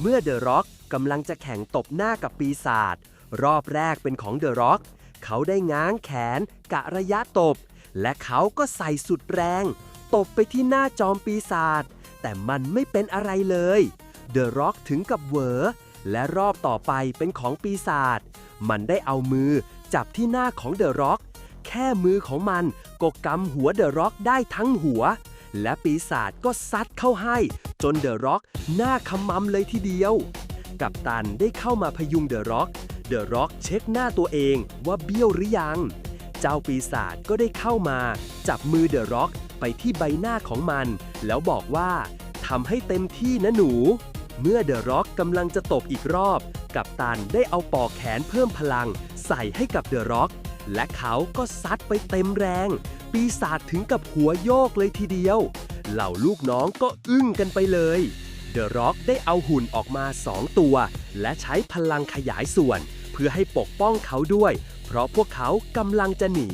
เมื่อเดอะร็อกกำลังจะแข่งตบหน้ากับปีศาจรอบแรกเป็นของเดอะร็อกเขาได้ง้างแขนกะระยะตบ และเขาก็ใส่สุดแรง ตบไปที่หน้าจอมปีศาจแต่มันไม่เป็นอะไรเลยเดอะร็อกถึงกับเหวอและรอบต่อไปเป็นของปีศาจมันได้เอามือจับที่หน้าของเดอะร็อกแค่มือของมันก็กำหัวเดอะร็อกได้ทั้งหัว และปีศาจก็ซัดเข้าให้ จนเดอะร็อกหน้าขมำเลยทีเดียว กัปตันได้เข้ามาพยุงเดอะร็อก เดอะร็อกเช็คหน้าตัวเองว่าเบี้ยวหรือยัง เจ้าปีศาจก็ได้เข้ามา จับมือเดอะร็อกไปที่ใบหน้าของมัน แล้วบอกว่าทำให้เต็มที่นะหนู เมื่อเดอะร็อกกำลังจะตบอีกรอบ กัปตันได้เอาปอกแขนเพิ่มพลัง ใส่ให้กับเดอะร็อก และเขาก็ซัดไปเต็มแรง ปีศาจถึงกับหัวโยกเลยทีเดียว เหล่าลูกน้องก็อึ้งกันไปเลย เดอะร็อกได้เอาหุ่นออกมา2ตัว และใช้พลังขยายส่วน เพื่อให้ปกป้องเขาด้วย เพราะพวกเขากำลังจะหนี